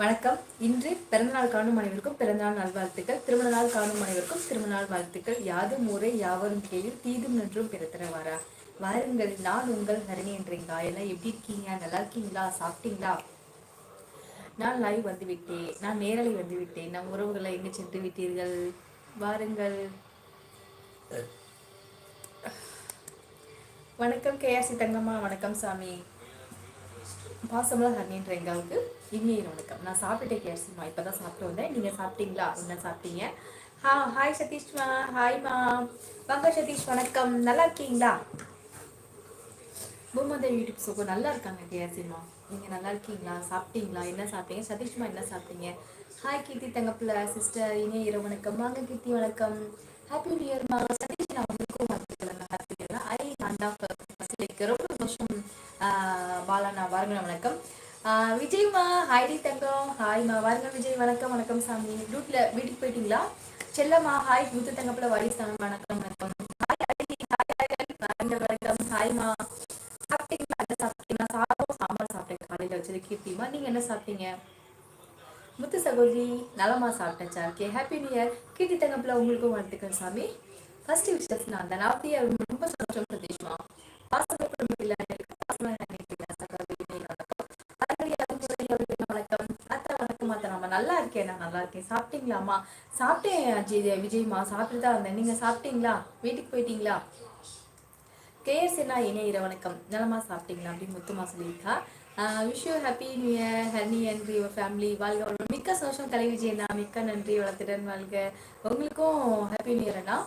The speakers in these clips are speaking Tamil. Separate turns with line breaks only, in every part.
வணக்கம் இன்று பிறந்தநாள் காணும் அனைவருக்கும் பிறந்தநாள் நல்வாழ்த்துக்கள் திருமண நாள் காணும் அனைவருக்கும் திருமணநாள் வாழ்த்துக்கள் யாதும் ஊரே யாவரும் கேயில் தீதும் நன்றும் வாரா வாருங்கள் நான் உங்கள் ஹரிணி என்றீங்க எல்லாம் எப்படி இருக்கீங்க நல்லா இருக்கீங்களா சாப்பிட்டீங்களா நான் லைவ் வந்து விட்டேன் நான் நேரலை வந்து விட்டேன் நம் உறவுகளை எங்கே சென்று விட்டீர்கள் வாருங்கள் வணக்கம் கேஆர்சி தங்கம்மா வணக்கம் சாமி பாசமலா ஹரணின்ற எங்களுக்கு இனிய வணக்கம் நான் சாப்பிட்டேன் கேசுமா இப்போ தான் சாப்பிட்டு வந்தேன் நீங்கள் சாப்பிட்டீங்களா என்ன சாப்பிட்டீங்க ஹா ஹாய் சதீஷ்மா ஹாய்மா வாங்க சதீஷ் வணக்கம் நல்லா இருக்கீங்களா பூமாதேவி யூடியூப் சோகோ நல்லா இருக்காங்க கேசிமா நீங்கள் நல்லா இருக்கீங்களா சாப்பிட்டீங்களா என்ன சாப்பிட்டீங்க சதீஷ்மா என்ன சாப்பிட்டீங்க ஹாய் கீர்த்தி தங்கப்பிள்ள சிஸ்டர் இனிய இரவு வணக்கம் வாங்க கீர்த்தி வணக்கம் ஹாப்பி நியூ இயர்மா சதீஷ் நான் உங்களுக்கும் ஹாப்பி இயர்னா ஐ ஹாண்டா ரொம்ப சந்தோஷம் பாலாண்ணா வாருங்க வணக்கம் விஜய்மா ஹாய்டி தங்கம் ஹாய்மா வாருங்க விஜய் வணக்கம் வணக்கம் சாமி வீட்டில் வீட்டுக்கு போயிட்டீங்களா செல்லம்மா ஹாய் முத்து தங்கப்பில் வாரிசாமி வணக்கம் வணக்கம் ஹாய் ஹாய் ஹாய் அழகன் வணக்கம் ஹாய்மா சாப்பிட்டீங்களா என்ன சாப்பிட்டீங்களா சாதம் சாம்பார் சாப்பிட்டேன் காலையில் வச்சது கீர்த்திமா நீங்கள் என்ன சாப்பிட்டீங்க முத்து சகோதரி நலமா சாப்பிட்டேன் sir okay happy new year Keerthi தங்கப்பில் உங்களுக்கும் வாழ்த்துக்கள் சாமி ஃபர்ஸ்ட் விஷஸ் நான் தான் நான் ரொம்ப சந்தோஷம் சந்தேஷமா வாசகம் குடும்பத்தில் நல்லா இருக்கேன் நான் நல்லா இருக்கேன் சாப்பிட்டீங்களாம்மா சாப்பிட்டேன் அஜய் விஜய்மா சாப்பிட்டு தான் இருந்தேன் நீங்க சாப்பிட்டீங்களா வீட்டுக்கு போயிட்டீங்களா என்ன இணைய இர வணக்கம் நலமா சாப்பிட்டீங்களா அப்படின்னு முத்துமா சொல்லியிருக்கா wish you happy new year honey and your family வாழ்க மிக்க சந்தோஷம் கலை விஜயண்ணா மிக்க நன்றி வளர்த்திடன் வாழ்க உங்களுக்கும் ஹாப்பி நியூ இயர் அண்ணா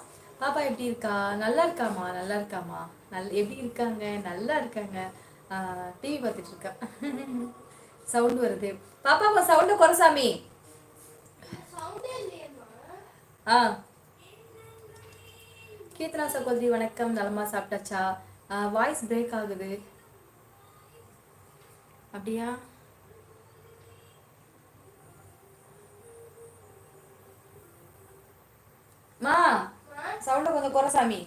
பாப்பா எப்படி இருக்கா நல்லா இருக்காமா நல்லா இருக்காமா நல் எப்படி இருக்காங்க நல்லா இருக்காங்க டிவி பார்த்துட்டு இருக்கேன் சவுண்ட் வருது பாப்பா உங்க சவுண்ட் குறை சாமி ஆ கீர்த்தனா சகோதரி வணக்கம் நலமா சாப்பிட்டாச்சா வாய்ஸ் பிரேக் ஆகுது அப்படியா மா சவுண்ட கொஞ்சம் குறை சாமி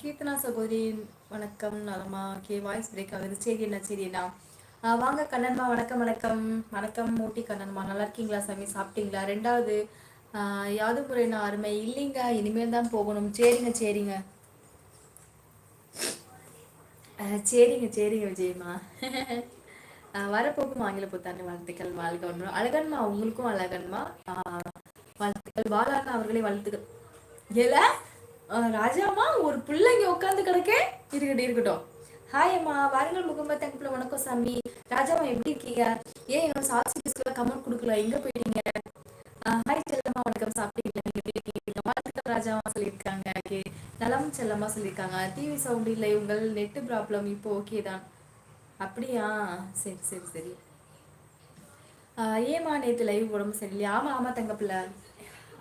கீர்த்தனா சகோதரி வணக்கம் நலமா கே வாய்ஸ் பிரேக் ஆகுது சரி என்ன சரிண்ணா வாங்க கண்ணன்மா வணக்கம் வணக்கம் வணக்கம் மூட்டி கண்ணன்மா நல்லா இருக்கீங்களா சாமி சாப்பிட்டீங்களா ரெண்டாவது யாது முறைனா அருமை இல்லைங்க இனிமேல் தான் போகணும் சரிங்க சரிங்க சரிங்க சரிங்க விஜயம்மா வரப்போக்கும் ஆங்கில புத்தாண்டு வாழ்த்துக்கள் வாழ்க ஒன்று அழகன்மா உங்களுக்கும் அழகன்மா வாழ்த்துக்கள் பாலாண்ணா அவர்களை வாழ்த்துக்கள் ஏல ராஜாமா ஒரு பிள்ளைங்க உட்காந்து கிடக்கே இருக்கட்டும் இருக்கட்டும் ஹாய் அம்மா வாருங்கள் முகமது தங்கப்பில் வணக்கம் சாமி ராஜாமா எப்படி இருக்கீங்க ஏன் என்னோட சாட்சி கமெண்ட் கொடுக்கல எங்கே போயிட்டீங்க ஹாய் செல்லம்மா வணக்கம் சாப்பிட்டீங்க நீங்கள் எப்படி இருக்கீங்க வாழ்த்துக்கள் ராஜாமா சொல்லியிருக்காங்க ஓகே நலம் செல்லம்மா சொல்லியிருக்காங்க டிவி சவுண்ட் இல்லை உங்கள் நெட்டு ப்ராப்ளம் இப்போ ஓகே தான் அப்படியா சரி சரி சரி ஏமா நேற்று லைவ் உடம்பு சரியில்லையா ஆமாம் ஆமாம் தங்கப்பிள்ளை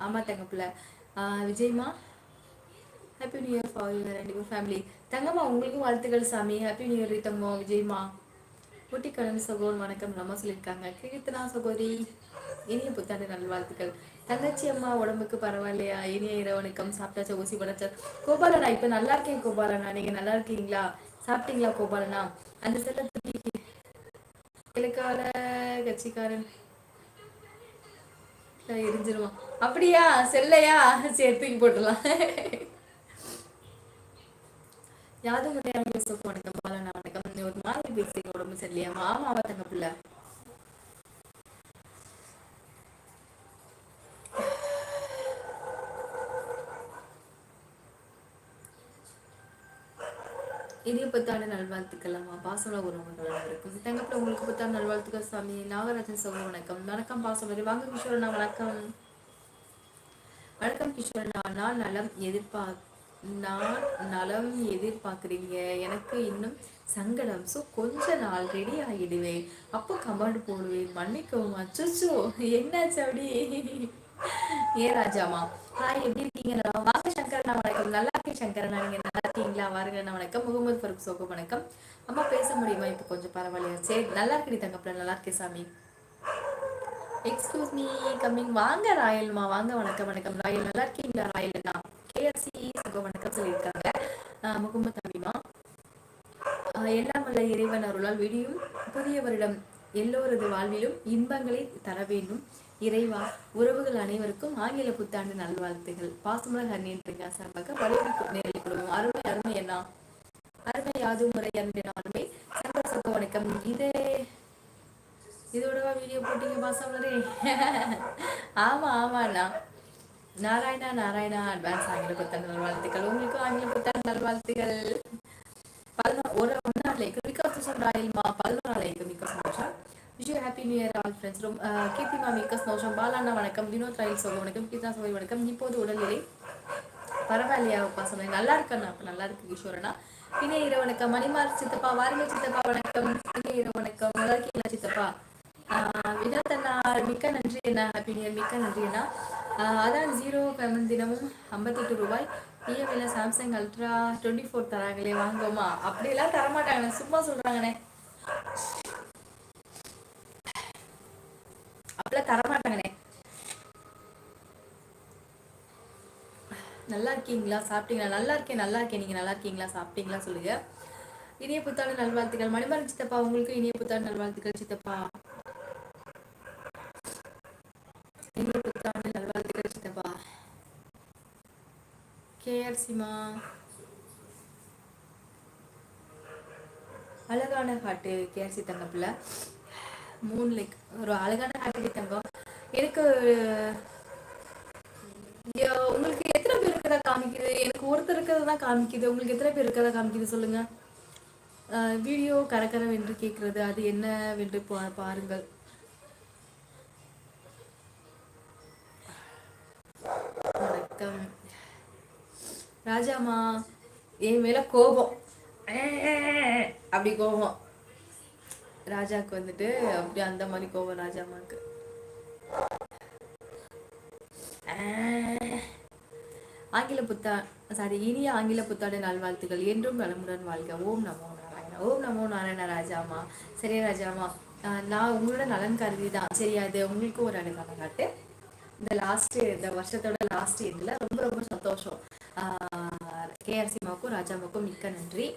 ஆமாம் தங்கப்பில் விஜய்மா happy new year for you ரெண்டு பேரும் ஃபேமிலி தங்கம்மா உங்களுக்கும் வாழ்த்துக்கள் சாமி ஹாப்பி நியூ இயர் ரீத்தம்மா விஜய்மா ஊட்டி கடன் சகோன் வணக்கம் நம்ம சொல்லியிருக்காங்க கீர்த்தனா சகோதரி இனிய புத்தாண்டு வாழ்த்துக்கள் தங்கச்சி அம்மா உடம்புக்கு பரவாயில்லையா இனிய இரவணக்கம் சாப்பிட்டாச்சா ஊசி படைச்சா கோபாலனா இப்போ நல்லா இருக்கேன் கோபாலனா நீங்க நல்லா இருக்கீங்களா சாப்பிட்டீங்களா கோபாலனா அந்த செல்ல கிழக்கால கட்சிக்காரன் எரிஞ்சிருமா அப்படியா செல்லையா சரி தூக்கி போட்டுடலாம் யாதும் உதயம் வணக்கம் வணக்கம் ஒரு மாதிரி பேசி உடம்பு சரியில்லையா மாமாவா தங்க பிள்ளை புத்தாண்டு நல்வாழ்த்துக்கலாமா அம்மா பாசமல உறவுகள் அனைவருக்கும் தங்கப்பட உங்களுக்கு புத்தாண்டு நல்வாழ்த்துக்கள் சாமி நாகராஜன் சகோ வணக்கம் வணக்கம் பாசமலி வாங்க கிஷோரண்ணா வணக்கம் வணக்கம் கிஷோரண்ணா நான் நலம் எதிர்பார்க் நான் நலம் எதிர்பார்க்குறீங்க எனக்கு இன்னும் சங்கடம் ஸோ கொஞ்ச நாள் ரெடி ஆகிடுவேன் அப்போ கமெண்ட் போடுவேன் மன்னிக்கவும் அச்சோ என்னாச்சு அப்படி ஏ ராஜாமா ஹாய் எப்படி இருக்கீங்க வாங்க சங்கர் நான் வணக்கம் நல்லா சங்கரன் வணக்கம் முகமது ஃபருக் வணக்கம் அம்மா பேச முடியுமா இப்போ கொஞ்சம் பரவாயில்லையா சரி நல்லா இருக்கடி தங்கப்பிள்ள நல்லா இருக்கே சாமி எக்ஸ்கியூஸ் மீ கம்மிங் வாங்க ராயல்மா வாங்க வணக்கம் வணக்கம் ராயல் நல்லா இருக்கீங்களா ராயல் தான் கேஎஸ்சி வணக்கம் சொல்லியிருக்காங்க முகமது இறைவன் அருளால் விடியும் புதியவரிடம் எல்லோரது வாழ்விலும் இன்பங்களை தர வேண்டும் இறைவா உறவுகள் அனைவருக்கும் ஆங்கில புத்தாண்டு நல்வாழ்த்துகள் பாசமலர் ஹன்னியின் பிரியா சார்பாக வலியுறுத்தி நேரில் கொடுக்கும் அருமை அருமை என்ன அருமை யாது முறை அன்பின் அருமை சந்தோஷத்துக்கு வணக்கம் இதே இதோடவா வீடியோ போட்டீங்க பாசமலரே ஆமா ஆமா அண்ணா நாராயணா நாராயணா அட்வான்ஸ் ஆங்கில புத்தாண்டு நல்வாழ்த்துக்கள் உங்களுக்கும் ஆங்கில புத்தாண்டு நல்வாழ்த்துகள் பதினோரு ஒரு ஒன்னாம் லைக்கு மிக்க சொல்றாயில்மா பதினோராம் லைக்கு மிக்க wish happy new year all friends ரொம்ப கீர்த்தி மாமிக்க சந்தோஷம் பாலாண்ணா வணக்கம் வினோத் ராயல் சோழ வணக்கம் கீதா சோழி வணக்கம் இப்போது உடல்நிலை பரவாயில்லையா அப்பா சொன்னேன் நல்லா இருக்கண்ணா அப்போ நல்லா இருக்கு கிஷோரண்ணா இணைய இரவு வணக்கம் மணிமார் சித்தப்பா வாருங்க சித்தப்பா வணக்கம் இணைய இரவு வணக்கம் நல்லா சித்தப்பா வினோத் அண்ணா மிக்க நன்றி என்ன ஹாப்பி நியூ இயர் மிக்க நன்றி அண்ணா அதான் ஜீரோ பேமெண்ட் தினமும் ஐம்பத்தெட்டு ரூபாய் பிஎம்இல சாம்சங் அல்ட்ரா டுவெண்ட்டி ஃபோர் தராங்களே வாங்குவோமா அப்படியெல்லாம் தரமாட்டாங்கண்ணே சும்மா சொல்கிறாங்கண்ணே அப்பெல்லாம் தரமாட்டாங்கண்ணே நல்லா இருக்கீங்களா சாப்பிட்டீங்களா நல்லா இருக்கேன் நல்லா இருக்கேன் நீங்க நல்லா இருக்கீங்களா சாப்பிட்டீங்களா சொல்லுங்க இனிய புத்தாண்டு நல்வாழ்த்துக்கள் மணிமரன் சித்தப்பா உங்களுக்கு இனிய புத்தாண்டு நல்வாழ்த்துக்கள் சித்தப்பா இனிய புத்தாண்டு நல்வாழ்த்துக்கள் சித்தப்பா கேஆர் சிமா அழகான காட்டு கேஆர் சி தங்கப்பிள்ள மூணு லைக் ஒரு அழகான காட்டுக்கு தங்கம் எனக்கு உங்களுக்கு எத்தனை பேர் இருக்கதா காமிக்குது எனக்கு ஒருத்தர் இருக்கிறது தான் காமிக்குது உங்களுக்கு எத்தனை பேர் இருக்கதா காமிக்குது சொல்லுங்க வீடியோ கரக்கரம் என்று கேட்கறது அது என்ன என்று பாருங்கள் வணக்கம் ராஜாமா என் மேல கோபம் அப்படி கோபம் ராஜாவுக்கு வந்துட்டு அப்படி அந்த மாதிரி கோவம் ராஜாமாக்கு ஆங்கில புத்தா சாரி இனிய ஆங்கில புத்தாண்டு நல்வாழ்த்துக்கள் என்றும் நலமுடன் வாழ்க ஓம் நமோ நாராயணா ஓம் நமோ நாராயணா ராஜாமா சரி ராஜாமா நான் உங்களோட நலன் கருதி தான் சரி அது உங்களுக்கும் ஒரு அனுபவம் காட்டு இந்த லாஸ்ட் இந்த வருஷத்தோட லாஸ்ட் இதில் ரொம்ப ரொம்ப சந்தோஷம் கேஆர்சிமாவுக்கும் ராஜாமாவுக்கும் மிக்க நன்றி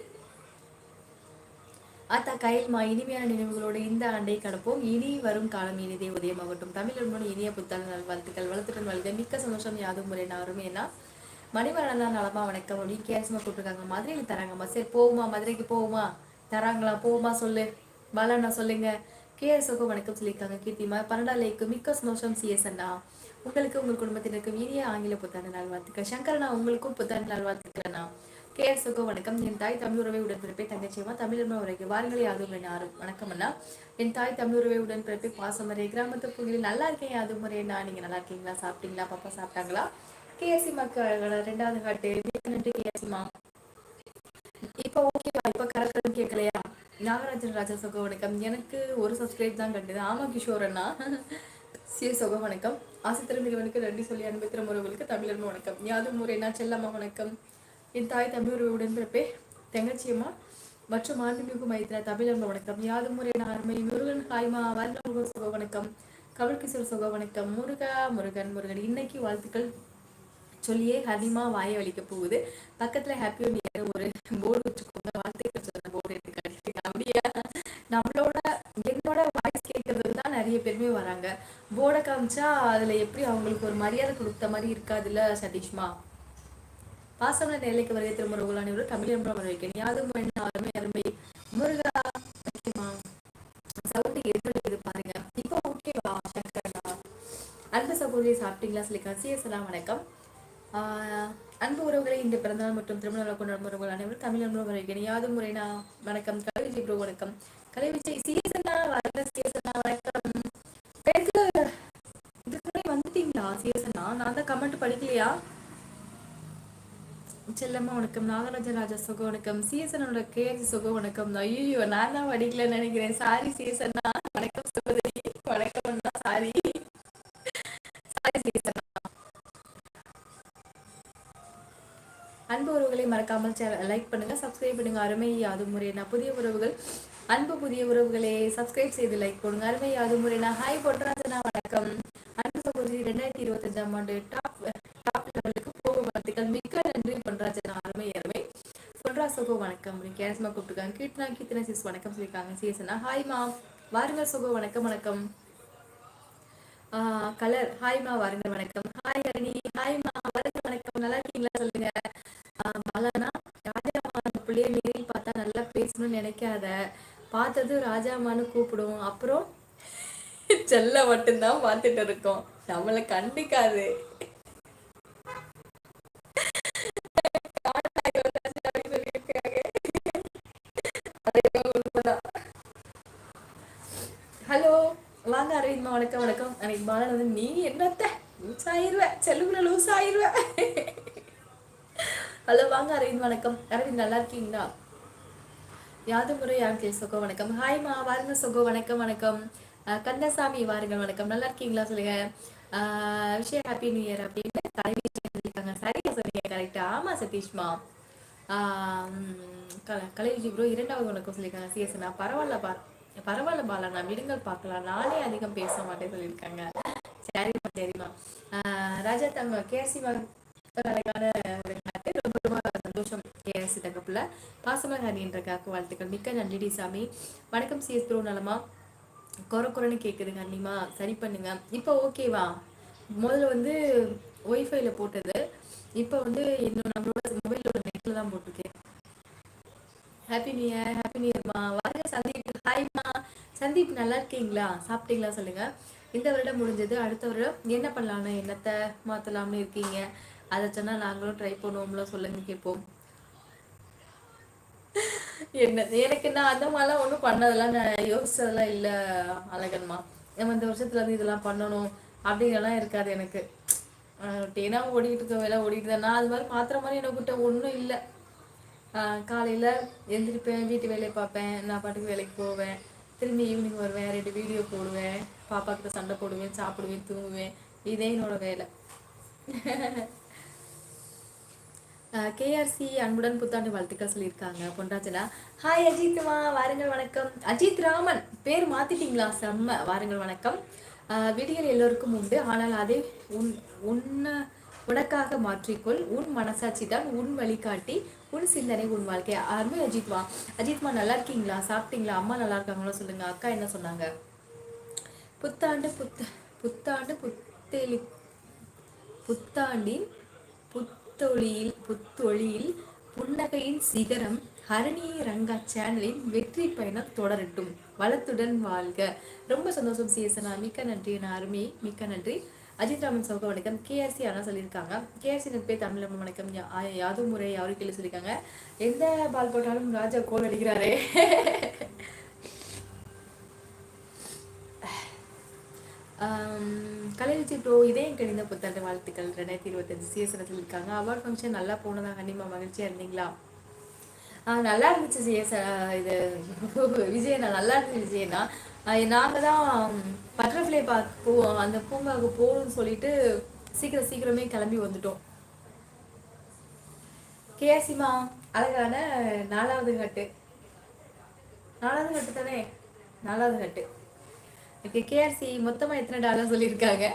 அத்தா கையில் மா இனிமையான நினைவுகளோடு இந்த ஆண்டை கடப்போம் இனி வரும் காலம் இனிதே உதயமாகட்டும் தமிழ் இனிய புத்தாண்டு நல் வாழ்த்துக்கள் வளர்த்துக்கள் வாழ்க மிக்க சந்தோஷம் யாதும் முறை நாரும் ஏன்னா நலமா வணக்கம் அப்படின்னு கேசமா கூப்பிட்டுருக்காங்க மதுரையில் தராங்கம்மா சரி போகுமா மதுரைக்கு போகுமா தராங்களா போகுமா சொல்லு வளனா சொல்லுங்க கேஎஸ்ஓக்கும் வணக்கம் சொல்லியிருக்காங்க கீர்த்திமா பரடாலைக்கு மிக்க சந்தோஷம் சிஎஸ் அண்ணா உங்களுக்கு உங்கள் குடும்பத்தினருக்கும் இனிய ஆங்கில புத்தாண்டு நாள் வாழ்த்துக்கள் சங்கரண்ணா உங்களுக்கும் புத்தாண்டு நாள் வாழ்த்துக்கள் அண்ணா கே எஸ் சுகோ வணக்கம் என் தாய் தமிழ் உறவை உடன்பிறப்பை தங்கச்சியமா தமிழ் உரைக்கு வாருங்களே அது யாதும் யாரும் வணக்கம் அண்ணா என் தாய் தமிழ் உறவை உடன்பிறப்பை பாசமறை கிராமத்து புகையில் நல்லா இருக்கேன் அது முறையா நீங்க நல்லா இருக்கீங்களா சாப்பிட்டீங்களா பாப்பா சாப்பிட்டாங்களா கேஎஸ்சி மக்கள் ரெண்டாவது காட்டு நன்றி கேஎஸ்சிமா இப்போ ஓகேவா இப்போ கரெக்டாக கேட்கலையா நாகராஜன் ராஜா சுக வணக்கம் எனக்கு ஒரு சப்ஸ்கிரைப் தான் கட்டுது ஆமா கிஷோர் அண்ணா சி சுக வணக்கம் ஆசித்திரம் இவனுக்கு நன்றி சொல்லி அனுபவித்திரம் உறவுகளுக்கு தமிழர்ம வணக்கம் யாது முறைனா செல்லம்மா வணக்கம் என் தாய் தமிழ் உடன்பிறப்பே தங்கச்சியம்மா மற்றும் ஆன்மீக மைத்திர தமிழன் வணக்கம் யாது முறை நார்மை முருகன் ஹாய்மா வர்ணமுருகன் சுக வணக்கம் கமல்கிஷோர் சுக வணக்கம் முருகா முருகன் முருகன் இன்னைக்கு வாழ்த்துக்கள் சொல்லியே அதிகமா வாயை வலிக்க போகுது பக்கத்துல ஹாப்பி நியர் ஒரு போர்டு வச்சுக்கோங்க வாழ்த்துக்கள் சொன்ன போர்டு எடுத்து அப்படியா நம்மளோட என்னோட வாய்ஸ் கேட்கறதுக்கு தான் நிறைய பேருமே வராங்க போர்டை காமிச்சா அதுல எப்படி அவங்களுக்கு ஒரு மரியாதை கொடுத்த மாதிரி இருக்காதுல்ல சதீஷ்மா பாசமன நிலைக்கு வருகை திருமுருகன் அனைவரும் தமிழ் என்பம் வைக்கிறேன் யாரும் என்ன யாருமே அருமை முருகா ஓகேமா சவுண்டு எப்படி இது பாருங்க இப்போ ஓகேவா சங்கரா அன்பு சகோதரி சாப்பிட்டீங்களா சொல்லி கசியசலாம் வணக்கம் அன்பு உறவுகளை இந்த பிறந்தநாள் மற்றும் திருமண விழா கொண்டாடும் உறவுகள் அனைவரும் தமிழ் அன்பு வரைக்கிறேன் யாது முறைனா வணக்கம் கலைவிஜய் ப்ரோ வணக்கம் கலைவிஜய் சீசனா வரல சீசனா வணக்கம் பேசுல இதுக்குள்ளே வந்துட்டீங்களா சீசனா நான் தான் கமெண்ட் படிக்கலையா செல்லம்மா வணக்கம் நாகராஜன் ராஜா சுகம் வணக்கம் சீசனோட கேஜி சுகம் வணக்கம் ஐயோ நான் தான் வடிக்கலன்னு நினைக்கிறேன் சாரி சீசன்னா வணக்கம் சகோதரி வணக்கம் சாரி சாரி சீசன் அன்பு உறவுகளை மறக்காமல் லைக் பண்ணுங்க சப்ஸ்கிரைப் பண்ணுங்க அருமை யாது முறைனா புதிய உறவுகள் அன்பு புதிய உறவுகளை சப்ஸ்கிரைப் செய்து லைக் பண்ணுங்க அருமை யாது முறைனா ஹாய் பொட்ராஜனா வணக்கம் அன்பு சகோதரி ரெண்டாயிரத்தி இருபத்தஞ்சாம் ஆண்டு வணக்கம் கேரசமா கூப்பிட்டுருக்காங்க கீர்த்தனா கீர்த்தனா சிஸ் வணக்கம் சொல்லியிருக்காங்க சிஎஸ்னா ஹாய் மா வாருங்க சுகோ வணக்கம் வணக்கம் கலர் ஹாய் மா வாருங்க வணக்கம் ஹாய் அரணி ஹாய் மா வாருங்க வணக்கம் நல்லா இருக்கீங்களா சொல்லுங்க மலனா ராஜாமான பிள்ளையை நேரில் பார்த்தா நல்லா பேசணும்னு நினைக்காத பார்த்ததும் ராஜாமான்னு கூப்பிடும் அப்புறம் செல்ல மட்டும்தான் பார்த்துட்டு இருக்கோம் நம்மளை கண்டிக்காது அன்னைக்கு மாதன் வந்து நீ என்னத்த லூஸ் ஆயிடுவ செல்லுக்குள்ள லூஸ் ஆயிடுவ ஹலோ வாங்க அரவிந்த் வணக்கம் அரவிந்த் நல்லா இருக்கீங்களா யாது முறை ஆங்கிள் சொகோ வணக்கம் ஹாய்மா வாருங்க சொகோ வணக்கம் வணக்கம் கந்தசாமி வாருங்கள் வணக்கம் நல்லா இருக்கீங்களா சொல்லுங்க விஷயம் ஹாப்பி நியூ இயர் அப்படின்னு தலைவி இருக்காங்க சரியா சொல்லுங்க கரெக்டா ஆமா சதீஷ்மா கலைவிஜி ப்ரோ இரண்டாவது வணக்கம் சொல்லியிருக்காங்க சிஎஸ்னா பரவாயில்ல பாரு பரவாயில்ல பாலா நான் விடுங்கள் பார்க்கலாம் நானே அதிகம் பேச மாட்டேன் சொல்லியிருக்காங்க சரிம்மா சரிம்மா ராஜா தங்க கேசி அழகான ரொம்ப ரொம்ப சந்தோஷம் கேசி தகப்புல காக்கு வாழ்த்துக்கள் மிக்க நன்றி சாமி வணக்கம் சிஎஸ் ப்ரோ நலமா குற குறைன்னு கேட்குதுங்க அண்ணிமா சரி பண்ணுங்க இப்போ ஓகேவா முதல்ல வந்து ஒய்ஃபைல போட்டது இப்போ வந்து இன்னும் நம்மளோட மொபைலோட நெட்டில் தான் போட்டிருக்கேன் ஹாப்பி நியூ இயர் ஸ்டார்ட் வாங்க சந்தீப் ஹாய்மா சந்தீப் நல்லா இருக்கீங்களா சாப்பிட்டீங்களா சொல்லுங்க இந்த வருடம் முடிஞ்சது அடுத்த வருடம் என்ன பண்ணலாம்னு என்னத்தை மாற்றலாம்னு இருக்கீங்க அதை சொன்னால் நாங்களும் ட்ரை பண்ணுவோம்ல சொல்லுங்க கேட்போம் என்ன எனக்கு நான் அந்த மாதிரிலாம் ஒன்றும் பண்ணதெல்லாம் நான் யோசிச்சதெல்லாம் இல்லை அழகன்மா நம்ம இந்த வருஷத்துல இருந்து இதெல்லாம் பண்ணணும் அப்படிங்கலாம் இருக்காது எனக்கு டெய்னா ஓடிட்டு இருக்க வேலை ஓடிக்கிட்டு நான் அது மாதிரி பாத்திர மாதிரி எனக்கிட்ட ஒன்றும் இல்லை காலையில் எழுந்திரிப்பேன் வீட்டு வேலையை பார்ப்பேன் நான் பாட்டுக்கு வேலைக்கு போவேன் திரும்பி ஈவினிங் வருவேன் ரெண்டு வீடியோ போடுவேன் கிட்ட சண்டை போடுவேன் சாப்பிடுவேன் தூங்குவேன் இதே என்னோட வேலை கேஆர்சி அன்புடன் புத்தாண்டு வாழ்த்துக்கள் சொல்லியிருக்காங்க பொண்டாச்சனா ஹாய் அஜித்மா வாருங்கள் வணக்கம் அஜித் ராமன் பேர் மாத்திட்டீங்களா செம்ம வாருங்கள் வணக்கம் விடியல் எல்லோருக்கும் உண்டு ஆனால் அதே உன் உன்ன உனக்காக மாற்றிக்கொள் உன் மனசாட்சி தான் உன் வழிகாட்டி உன் சிந்தனை உன் வாழ்க்கை அருமை அஜித்மா அஜித்மா நல்லா இருக்கீங்களா சாப்பிட்டீங்களா அம்மா நல்லா இருக்காங்களா சொல்லுங்க அக்கா என்ன சொன்னாங்க புத்தாண்டு புத்த புத்தாண்டு புத்தெளி புத்தாண்டின் புத்தொழியில் புத்தொழியில் புன்னகையின் சிகரம் ஹரணி ரங்கா சேனலின் வெற்றி பயணம் தொடரட்டும் வளத்துடன் வாழ்க ரொம்ப சந்தோஷம் சீசனா மிக்க நன்றி நான் அருமை மிக்க நன்றி அஜித் ராமன் சவுக்கு வணக்கம் கேஆர்சி ஆனால் சொல்லியிருக்காங்க கேஆர்சி நட்பே தமிழ் வணக்கம் யாதும் முறை யாரும் கேள்வி சொல்லியிருக்காங்க எந்த பால் போட்டாலும் ராஜா கோல் அடிக்கிறாரே கலைவிச்சி ப்ரோ இதயம் கணிந்த புத்தாண்டு வாழ்த்துக்கள் ரெண்டாயிரத்தி இருபத்தஞ்சு சிஎஸ்என சொல்லியிருக்காங்க அவார்ட் ஃபங்க்ஷன் நல்லா போனதா கண்டிப்பா மகிழ்ச்சியாக இருந்தீங்களா நல்லா இருந்துச்சு சிஎஸ் இது விஜயண்ணா நல்லா இருந்துச்சு விஜயனா நாங்கள் தான் பட்டர்ஃப்ளை பார்க் பூ அந்த பூங்காவுக்கு போகணும்னு சொல்லிட்டு சீக்கிரம் சீக்கிரமே கிளம்பி வந்துட்டோம் கேசிமா அழகான நாலாவது கட்டு நாலாவது கட்டு தானே நாலாவது கட்டு இப்போ கேஆர்சி மொத்தமாக எத்தனை டாலர் சொல்லியிருக்காங்க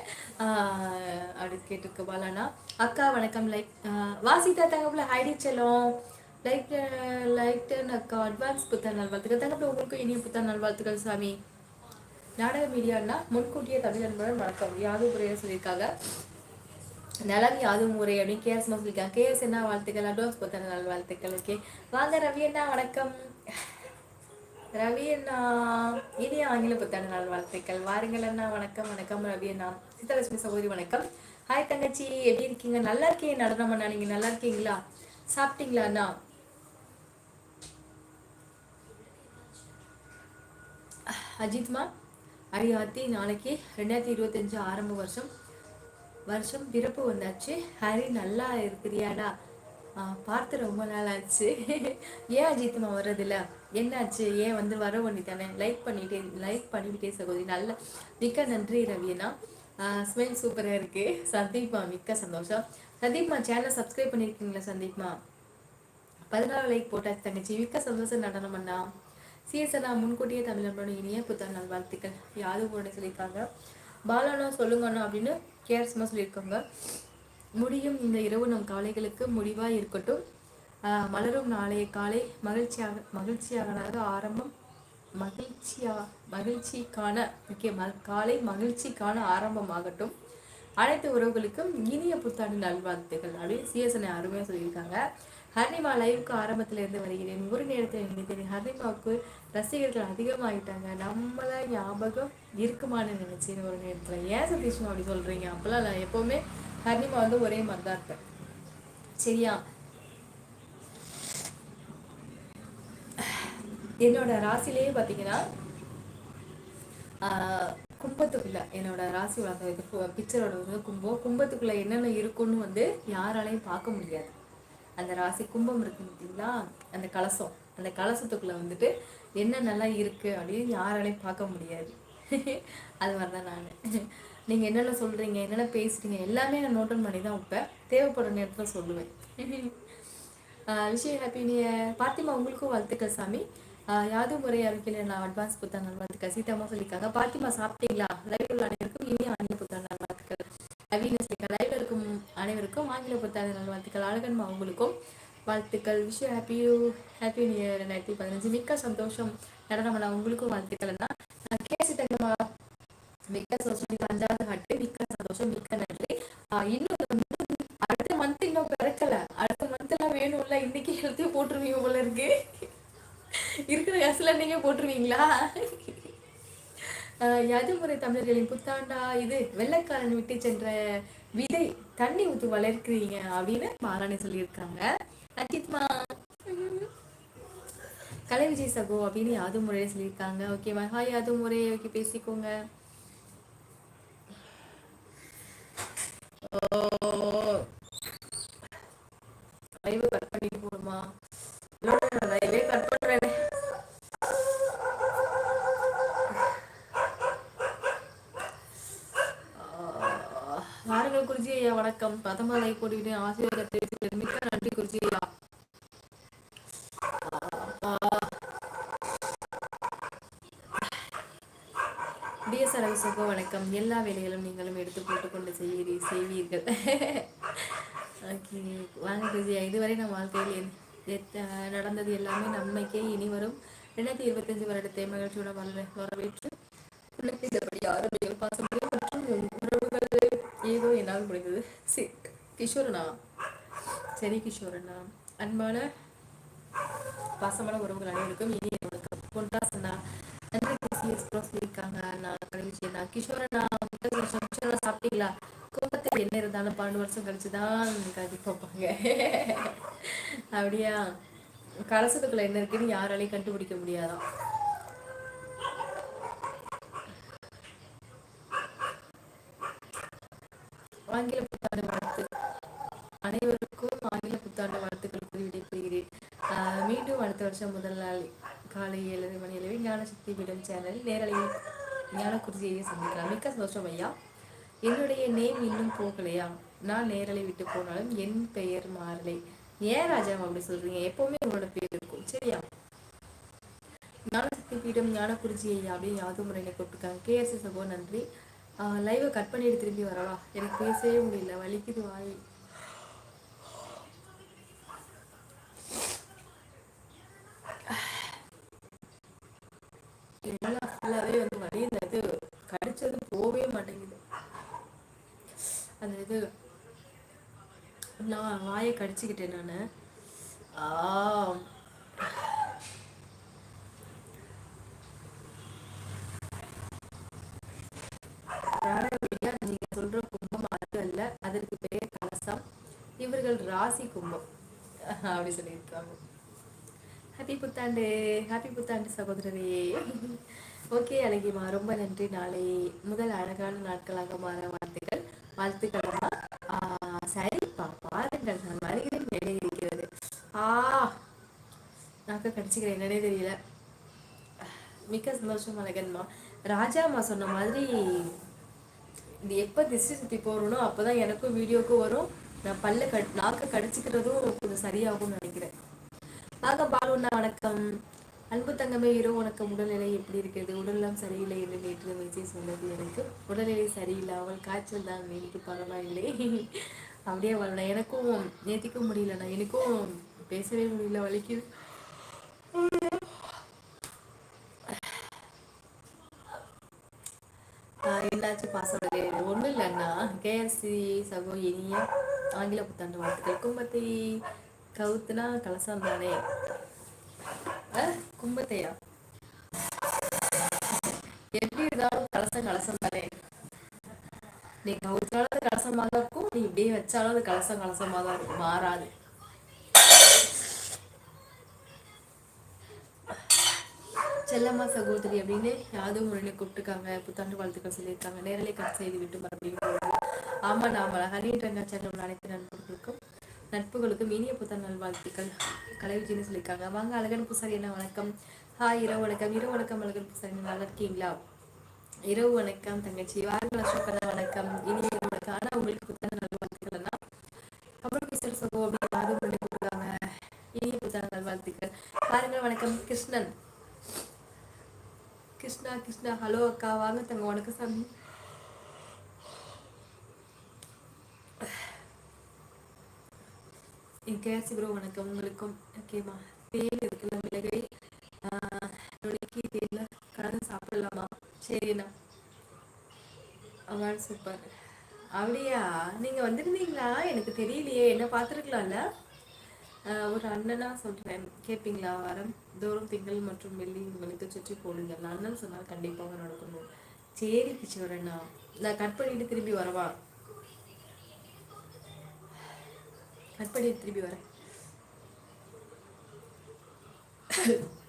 அப்படி கேட்டுருக்கு பாலானா அக்கா வணக்கம் லைக் வாசித்தா தகப்பில் ஹைடி செல்லும் லைக் லைக் அக்கா அட்வான்ஸ் புத்தாள் நல்வாழ்த்துக்கள் தகப்பில் உங்களுக்கும் இனிய புத்தாள் நல்வாழ்த்துக்கள் சாமி நாடக மீடியான்னா முன்கூட்டியே தமிழ் அன்புடன் வணக்கம் யாதும் முறையை சொல்லியிருக்காங்க நலம் யாதும் முறை அப்படின்னு கேஎஸ் சொல்லியிருக்காங்க கேஎஸ் என்ன வாழ்த்துக்கள் அட்வான்ஸ் பத்தன நல்ல வாழ்த்துக்கள் ஓகே வாங்க ரவி அண்ணா வணக்கம் ரவி அண்ணா இனி ஆங்கில புத்தாண்டு நாள் வாழ்த்துக்கள் வாருங்கள் அண்ணா வணக்கம் வணக்கம் ரவி அண்ணா சித்தலட்சுமி சகோதரி வணக்கம் ஹாய் தங்கச்சி எப்படி இருக்கீங்க நல்லா இருக்கீங்க நடனம் அண்ணா நீங்கள் நல்லா இருக்கீங்களா சாப்பிட்டீங்களா அண்ணா அஜித்மா ஹரியாத்தி நாளைக்கு ரெண்டாயிரத்தி இருபத்தஞ்சு ஆரம்ப வருஷம் வருஷம் பிறப்பு வந்தாச்சு ஹரி நல்லா இருக்கிறியாடா பார்த்து ரொம்ப நாள் ஆச்சு ஏன் அஜித் மாமா வர்றதில்ல என்னாச்சு ஏன் வந்து வர தானே லைக் பண்ணிட்டே லைக் பண்ணிவிட்டே சகோதரி நல்ல மிக்க நன்றி ரவியனா ஸ்மெல் சூப்பராக இருக்குது சந்தீப்மா மிக்க சந்தோஷம் சந்தீப்மா சேனலை சப்ஸ்கிரைப் பண்ணியிருக்கீங்களா சந்தீப்மா பதினாறு லைக் போட்டாச்சு தங்கச்சி மிக்க சந்தோஷம் நடனம் அண்ணா சிஎஸ்எல்லா முன்கூட்டியே தமிழர்களோட இனிய புத்தக நல்வாழ்த்துக்கள் யாதவ் கூட சொல்லியிருக்காங்க பாலனா சொல்லுங்கண்ணா அப்படின்னு கேர்ஸ்மா சொல்லியிருக்காங்க முடியும் இந்த இரவு நம் காலைகளுக்கு முடிவாக இருக்கட்டும் மலரும் நாளைய காலை மகிழ்ச்சியாக மகிழ்ச்சியாகனாக ஆரம்பம் மகிழ்ச்சியா மகிழ்ச்சிக்கான ஓகே ம காலை மகிழ்ச்சிக்கான ஆரம்பமாகட்டும் அனைத்து உறவுகளுக்கும் இனிய புத்தாண்டு நல்வாழ்த்துக்கள் அப்படின்னு சிஎஸ்என்ஐ அருமையாக சொல்லியிருக்காங்க ஹர்னிமா லைவுக்கு ஆரம்பத்தில் இருந்து வருகிறேன் ஒரு நேரத்தில் நினைத்தேன் ஹர்னிமாவுக்கு ரசிகர்கள் அதிகமாகிட்டாங்க நம்மள ஞாபகம் இருக்குமான்னு நினச்சேன் ஒரு நேரத்தில் ஏன் சதீஷ்மா அப்படி சொல்கிறீங்க அப்போல்லாம் நான் எப்போவுமே ஹர்னிமா வந்து ஒரே மாதிரி தான் இருப்பேன் சரியா என்னோட ராசிலேயே பார்த்தீங்கன்னா கும்பத்துக்குள்ள என்னோட ராசி வளர்ந்த பிக்சரோட வந்து கும்பம் கும்பத்துக்குள்ள என்னென்ன இருக்குன்னு வந்து யாராலையும் பார்க்க முடியாது அந்த ராசி கும்பம் இருக்கு பார்த்தீங்களா அந்த கலசம் அந்த கலசத்துக்குள்ள வந்துட்டு என்ன நல்லா இருக்கு அப்படின்னு யாராலையும் பார்க்க முடியாது அது மாதிரிதான் நான் நீங்கள் என்னென்ன சொல்றீங்க என்னென்ன பேசுறீங்க எல்லாமே நான் நோட்டன் பண்ணி தான் வைப்பேன் தேவைப்படுற நேரத்தில் சொல்லுவேன் விஷயம் ஹாப்பி நீ பார்த்திமா உங்களுக்கும் வாழ்த்துக்கள் சாமி யாதும் முறை அறிக்கையில் நான் அட்வான்ஸ் புத்தாண்டு வாழ்த்துக்கள் சீதாமா சொல்லியிருக்காங்க பார்த்திமா சாப்பிட்டீங்களா லைவ் அனைவருக்கும் இனியும் ஆன்மீக புத்தாண்டு அவினஸ்ரீ இருக்கும் அனைவருக்கும் ஆங்கில புத்தாண்டு நல்வாழ்த்துக்கள் அழகன்மா அவங்களுக்கும் வாழ்த்துக்கள் விஷயம் happy you happy new year ரெண்டாயிரத்தி பதினஞ்சு மிக்க சந்தோஷம் நடனமலா உங்களுக்கும் நான் கேசி தங்கம்மா மிக்க சந்தோஷம் அஞ்சாவது ஹாட்டு மிக்க சந்தோஷம் மிக்க நன்றி இன்னும் அடுத்த மந்த் இன்னும் பிறக்கல அடுத்த மந்த் எல்லாம் வேணும்ல இன்னைக்கு எழுத்து போட்டுருவீங்க போல இருக்கு இருக்கிற காசுல நீங்க போட்டுருவீங்களா யதுமுறை தமிழர்களின் புத்தாண்டா இது வெள்ளைக்காரன் விட்டு சென்ற விதை தண்ணி ஊத்து வளர்க்கிறீங்க அப்படின்னு மாராணி சொல்லியிருக்காங்க அஜித்மா கலை விஜய் சகோ அப்படின்னு யாது முறையை சொல்லியிருக்காங்க ஓகேவா ஹாய் யாது முறை ஓகே பேசிக்கோங்க ஓ லைவ் கட் பண்ணிட்டு போடுமா வணக்கம் பதமலை கொடியுடைய ஆசீர்வாதத்தை மிக்க நன்றி குருஜியா டிஎஸ் அரவிசுக்கு வணக்கம் எல்லா வேலைகளும் நீங்களும் எடுத்து போட்டுக்கொண்டு செய்ய செய்வீர்கள் ஓகே வாங்க குருஜியா இதுவரை நம் வாழ்க்கையில் நடந்தது எல்லாமே நம்மைக்கே இனி வரும் ரெண்டாயிரத்தி இருபத்தஞ்சு வருடத்தை மகிழ்ச்சியோட வரவேற்று உள்ளத்தின் படி ஆரோக்கியம் பாசமுறை மற்றும் உறவு ஏதோ என்னால் முடிந்தது சி கிஷோரண்ணா சரி கிஷோரண்ணா அன்பான பாசமான உறவுகள் அனைவருக்கும் இனி வணக்கம் பொன்ராசண்ணா இருக்காங்க நான் கழிச்சேண்ணா கிஷோரண்ணா முப்பது வருஷம் கிஷோரண்ணா சாப்பிட்டீங்களா கோபத்தில் என்ன இருந்தாலும் பன்னெண்டு வருஷம் கழிச்சு தான் கதி பார்ப்பாங்க அப்படியா கலசத்துக்குள்ள என்ன இருக்குன்னு யாராலையும் கண்டுபிடிக்க முடியாதான் ஆங்கில புத்தாண்டு வாழ்த்து அனைவருக்கும் ஆங்கில புத்தாண்டு வாழ்த்துக்கள் கூறி விடைபெறுகிறேன் மீண்டும் அடுத்த வருஷம் முதல் நாள் காலை ஏழரை மணி அளவில் ஞானசக்தி பீடம் சேனலில் நேரலையில் ஞான குருஜியை சந்திக்கலாம் மிக்க சந்தோஷம் ஐயா என்னுடைய நேம் இன்னும் போகலையா நான் நேரலை விட்டு போனாலும் என் பெயர் மாறலை ஏன் ராஜா அப்படி சொல்றீங்க எப்பவுமே உங்களோட பேர் இருக்கும் சரியா ஞானசக்தி பீடம் ஞான குருஜி ஐயா அப்படின்னு யாதும் முறையில கூப்பிட்டுருக்காங்க கேஎஸ்எஸ் நன்றி லைவை கட் பண்ணிட்டு திரும்பி வரவா எனக்கு பேசவே முடியல வலிக்குது வாய் ஃபுல்லாகவே வந்து வலி இந்த இது கடிச்சது போகவே மாட்டேங்குது அந்த இது நான் வாயை கடிச்சுக்கிட்டேன் நான் ஆ நேயர்கள் ராசி கும்பம் அப்படி சொல்லியிருக்காங்க ஹாப்பி புத்தாண்டு ஹாப்பி புத்தாண்டு சகோதரரே ஓகே அழகிமா ரொம்ப நன்றி நாளை முதல் அழகான நாட்களாக மாற வாழ்த்துக்கள் வாழ்த்துக்களமா சரிப்பா பாருங்கள் நான் வருகிறேன் வேலை இருக்கிறது ஆ நாக்க கடிச்சிக்கிறேன் என்னன்னே தெரியல மிக்க சந்தோஷம் அழகன்மா ராஜாம்மா சொன்ன மாதிரி இது எப்போ திசை சுற்றி போகிறோனோ அப்போ தான் எனக்கும் வீடியோக்கும் வரும் நான் பல்ல கட் நாக்க கடிச்சிக்கிறதும் கொஞ்சம் சரியாகும்னு நினைக்கிறேன் ஆக பாலுண்ணா வணக்கம் அன்பு தங்கமே இரவு வணக்கம் உடல்நிலை எப்படி இருக்கிறது உடல்நலம் சரியில்லை என்று நேற்று மெசேஜ் சொன்னது எனக்கு உடல்நிலை சரியில்லை அவள் காய்ச்சல் தான் நேற்று பரவாயில்லை அப்படியே வரல எனக்கும் நேத்திக்க முடியலண்ணா எனக்கும் பேசவே முடியல வலிக்குது எல்லாச்சும் பாசோட ஒன்றும் இல்லைன்னா கேஎஸ்சி சகோ இனிய ஆங்கில புத்தாண்டு வாழ்த்துக்கள் கும்பத்தை கவுத்துனா கலசம் தானே கும்பத்தையா எப்படி இருந்தாலும் கலசம் கலசம் தானே நீ கவுத்தாலும் கலசமாக இருக்கும் நீ இப்படியே வச்சாலும் அது கலசம் கலசமாக தான் இருக்கும் மாறாது செல்லம்மா சகோதரி அப்படின்னு யாதும் முறையில கூப்பிட்டுருக்காங்க புத்தாண்டு வாழ்த்துக்கள் சொல்லியிருக்காங்க நேரலை கட் செய்து விட்டு மறுபடியும் ஆமா நாம ஹரி சேனல் அனைத்து நண்பர்களுக்கும் நட்புகளுக்கும் இனிய புத்தாண்டு நல்வாழ்த்துக்கள் கலைவிஜின்னு சொல்லியிருக்காங்க வாங்க அழகன் புசாரி என்ன வணக்கம் ஹாய் இரவு வணக்கம் இரவு வணக்கம் அழகன் புசாரி நல்லா இருக்கீங்களா இரவு வணக்கம் தங்கச்சி வாருங்கள் வணக்கம் இனிய வணக்கம் ஆனால் உங்களுக்கு புத்தாண்டு நல்வாழ்த்துக்கள் அண்ணா கமல் சகோ அப்படின்னு கொடுக்குறாங்க இனிய புத்தாண்டு நல்வாழ்த்துக்கள் வாருங்கள் வணக்கம் கிருஷ்ணன் கிருஷ்ணா கிருஷ்ணா ஹலோ அக்கா வாங்க தங்க உனக்கு சாமி கேசி ப்ரோ வணக்கம் உங்களுக்கும் ஓகேம்மா தேன் இருக்குல்ல மிளகை நுழைக்கி தேனில் கலந்து சாப்பிடலாமா சரிண்ணா அவன் சூப்பர் அப்படியா நீங்கள் வந்திருந்தீங்களா எனக்கு தெரியலையே என்ன பார்த்துருக்கலாம்ல ஒரு அண்ணனா சொல்றேன் கேட்பீங்களா வாரம் தோறும் திங்கள் மற்றும் வெள்ளி உங்களுக்கு சுற்றி போடுங்கள் அண்ணன் சொன்னால் கண்டிப்பாக நடக்கணும் சரி வரேண்ணா நான் கட் பண்ணிட்டு திரும்பி வரவா கட் பண்ணிட்டு திரும்பி வரேன்